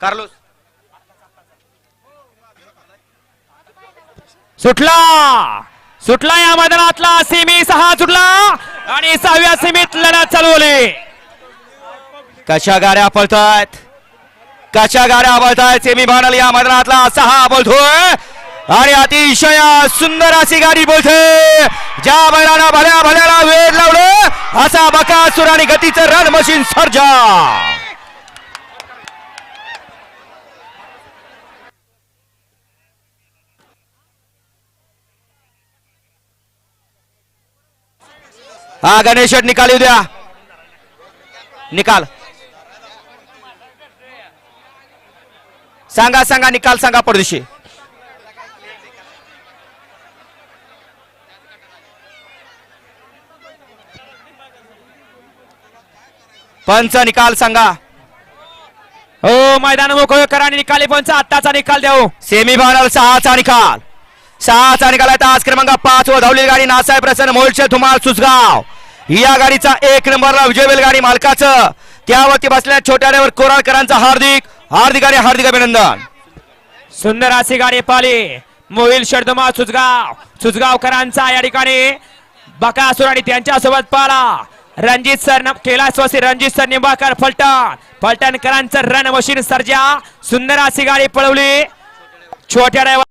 Carlos. सुटला. सुटला या मैदानातला. सेमी सहा सुटला. आणि सहाव्या सेमीत लढत चालवली. कशा गाड्या पळतायत? कशा गाड्या पळतायत? सेमी फायनल या मैदानातला सहा बोलतोय. आणि अतिशय सुंदर अशी गाडी बोलते. ज्या बैलाला भल्या भल्याला वेळ लावलं असा बकासूर आणि गतीचं रन मशीन सर्जा. हा गणेश निकाल येऊ द्या. निकाल. सांगा सांगा निकाल सांगा परदेशी. पंच निकाल सांगा. हो मैदान मोकळं करा आणि निकाली पंच. आत्ताचा निकाल देऊ. सेमी फायनल सहाचा निकाल. सहाचा निकाल आहे. आज क्रमांक पाच व धावलेली गाडी नासाहेब प्रसन्न मोलशे तुम्हाला सुसगाव या गाडीचा एक नंबरला विजय बैलगाडी मालकाचं. त्यावरती बसलेल्या छोट्या ड्रायव्हर कोराळकरांचा हार्दिक हार्दिक आणि हार्दिक अभिनंदन. सुंदर अशी गाडी पाली. मोहिल शर्दमा सुजगाव सुजगावकरांचा या ठिकाणी बकासूर आणि त्यांच्यासोबत पाला. रणजित सर कैलासवासी रणजित सर निंबाळकर फलटण. फलटणकरांचं रन मशीन सर्जा. सुंदर अशी गाडी पळवली. छोट्या ड्रायव्हर